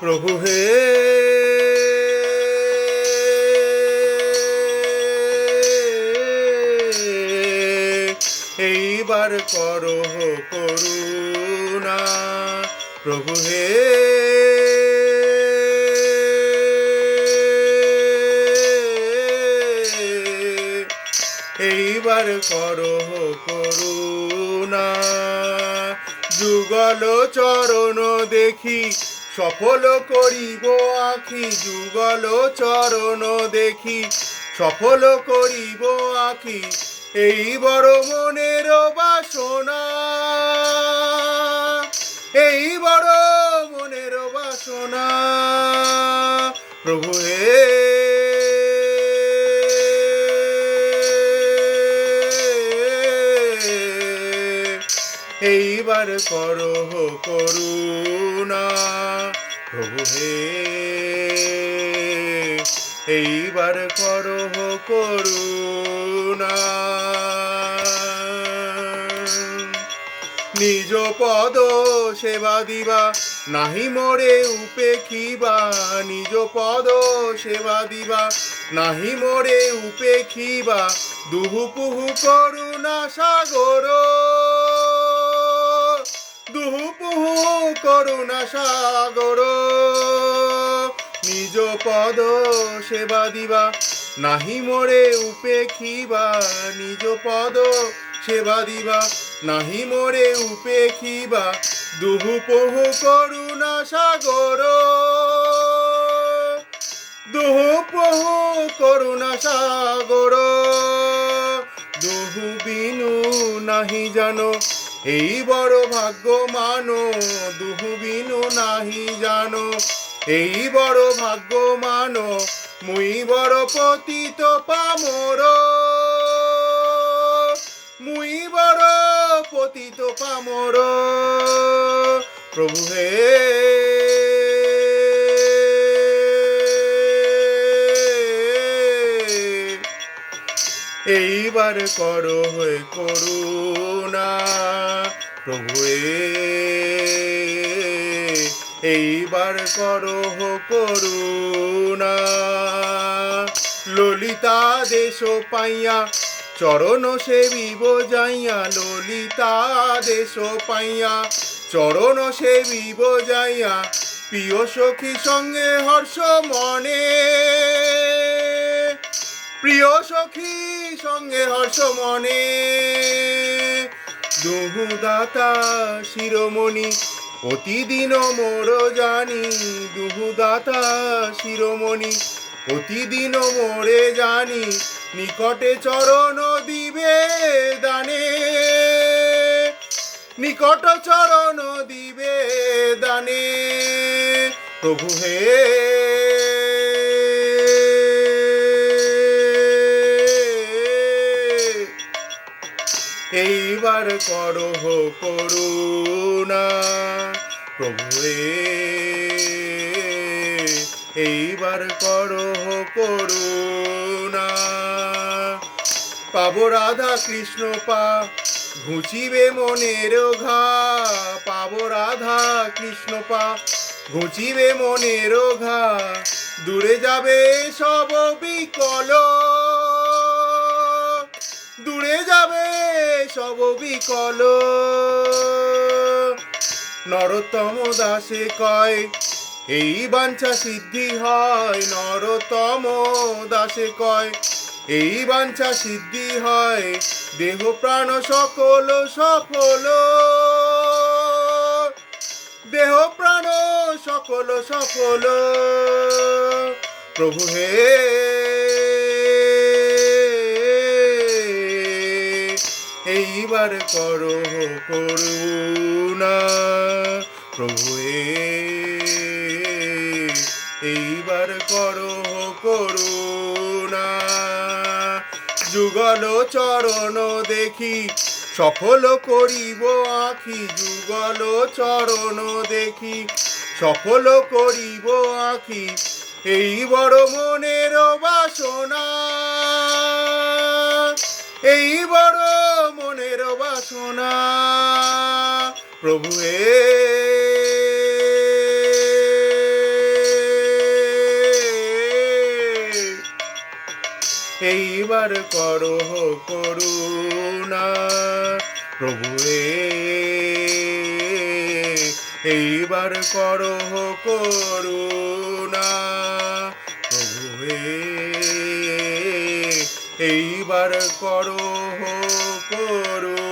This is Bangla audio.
প্রভু হে। এইবার করো করুণা। প্রভু হে। এইবার করো করুণা। যুগল চরণ দেখি সফল করিব আখি যুগল চরণ দেখি। সফল করিব আখি এই বড় মনের বাসনা এইবার করো করুণা। প্রভু হে, এইবার করো করুণা। নিজ পদ সেবা দিবা, নাহি মোরে উপেক্ষিবা। নিজ পদ সেবা দিবা, নাহি মোরে উপেক্ষিবা। দুহু পুহু করুণা সাগর। দুহু পুহু করুণা সাগর। নিজ পদ সেবা দিবা, নাহি মোরে উপেক্ষিবা। নিজ পদ সেবা দিবা, নাহি মোরে উপেক্ষিবা। দুহু পহু করুণা সাগর। দুহু পহু করুণা সাগর। দুহু বিনু নাহি জানো এই বড় ভাগ্য মানো দুহুবিনু নাহি জানো। এই বড় ভাগ্য মানো মুই বড় পতিত পামর। মুই বড় পতিত পামর। প্রভু হে এইবার করো হয়ে করুণা। প্রভু হে এইবার করো করুণা। ললিতা দেশ পাইয়া, চরণ সেবিব যাইয়া। ললিতা দেশ পাইয়া, চরণ সেবিব যাইয়া। প্রিয় সখী সঙ্গে হর্ষ মনে। প্রিয় সখী, সঙ্গে হর্ষ মনে দুহু দাতা শিরোমণি, প্রতিদিন মোর জানি। দুহুদাতা, শিরোমণি, প্রতিদিন মোরে জানি। নিকটে চরণ দিবে দানে নিকট চরণ দিবে দানে প্রভু হে এইবার করো করুণা। প্রভু এইবার করো করুণা। পাবো রাধা কৃষ্ণ পা, ঘুচিবে মনের ঘা। পাবো রাধা কৃষ্ণ পা, ঘুচিবে মনের ঘা। দূরে যাবে সব বিকল। দূরে যাবে সব বিকল। নরতম দাসে কয়, এই বাঞ্ছা সিদ্ধি হয়। নরতম দাসে কয়, এই বাঞ্ছা সিদ্ধি হয়। দেহ প্রাণ সকল সফল। দেহ প্রাণ সকল সফল। প্রভু হে এইবার করো করুণা। প্রভু এইবার করো করুণা। যুগল চরণ দেখি, সফল করিব আখি। যুগল চরণ দেখি, সফল করিব আখি। এই বড় মনের বাসনা এই বড় প্রেমের বাসনা। প্রভু এ। এইবার করো করুণা। প্রভু এ। এইবার করো করুণা। প্রভু এ। এইবার করো করুণা